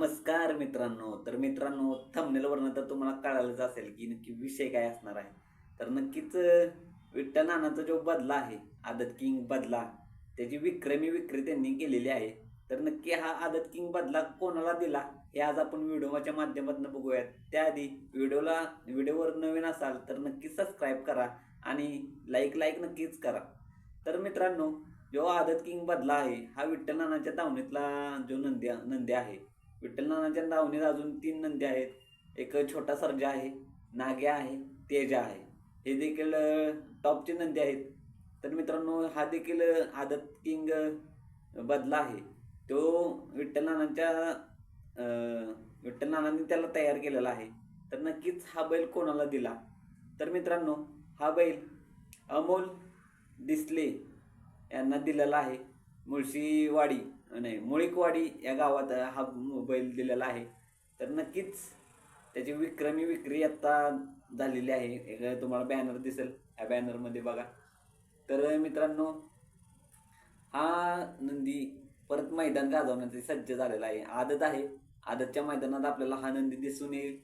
नमस्कार मित्रांनो. तर मित्रांनो थंबनेलवरनं तर तुम्हाला कळालंच असेल की नक्की विषय काय असणार आहे. तर नक्कीच विठ्ठल नानाचा जो बदला आहे आदत किंग बदला त्याची विक्रमी विक्री त्यांनी केलेली आहे. तर नक्की हा आदत किंग बदला कोणाला दिला हे आज आपण व्हिडिओच्या माध्यमातून बघूयात. त्याआधी व्हिडिओला व्हिडिओवर नवीन असाल तर नक्की सबस्क्राईब करा आणि लाईक लाईक नक्कीच करा. तर मित्रांनो जो आदत किंग बदला आहे हा विठ्ठल नानाच्या दावणीतला जो नंद्या नंद्या आहे विठ्ठल नानाच्या दावणीत अजून तीन नंदी आहेत. एक छोटा सर्जा आहे नाग्या आहे तेजा आहे. हे देखील टॉपचे नंदी आहेत. तर मित्रांनो हा देखील आदत किंग बदला आहे. तो विठ्ठल नानांच्या विठ्ठल नानांनी त्याला तयार केलेला आहे. तर नक्कीच हा बैल कोणाला दिला? तर मित्रांनो हा बैल अमोल दिसले यांना दिलेला आहे मुळशीवाडी. नाही मुळीकवाडी या गावात हा बैल दिलेला आहे. तर नक्कीच त्याची विक्रमी विक्री आत्ता झालेली आहे. एक तुम्हाला बॅनर दिसेल या बॅनरमध्ये बघा. तर मित्रांनो हा नंदी परत मैदान गाजवण्यासाठी सज्ज झालेला आहे. आदत आहे. आदतच्या मैदानात आपल्याला हा नंदी दिसून येईल.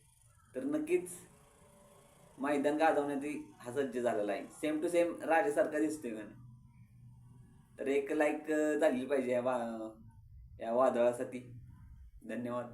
तर नक्कीच मैदान गाजवण्यासाठी हा सज्ज झालेला आहे. सेम टू सेम राजासारखा दिसतोय का तर एक लाईक झाली पाहिजे या वा या वादळासाठी. धन्यवाद.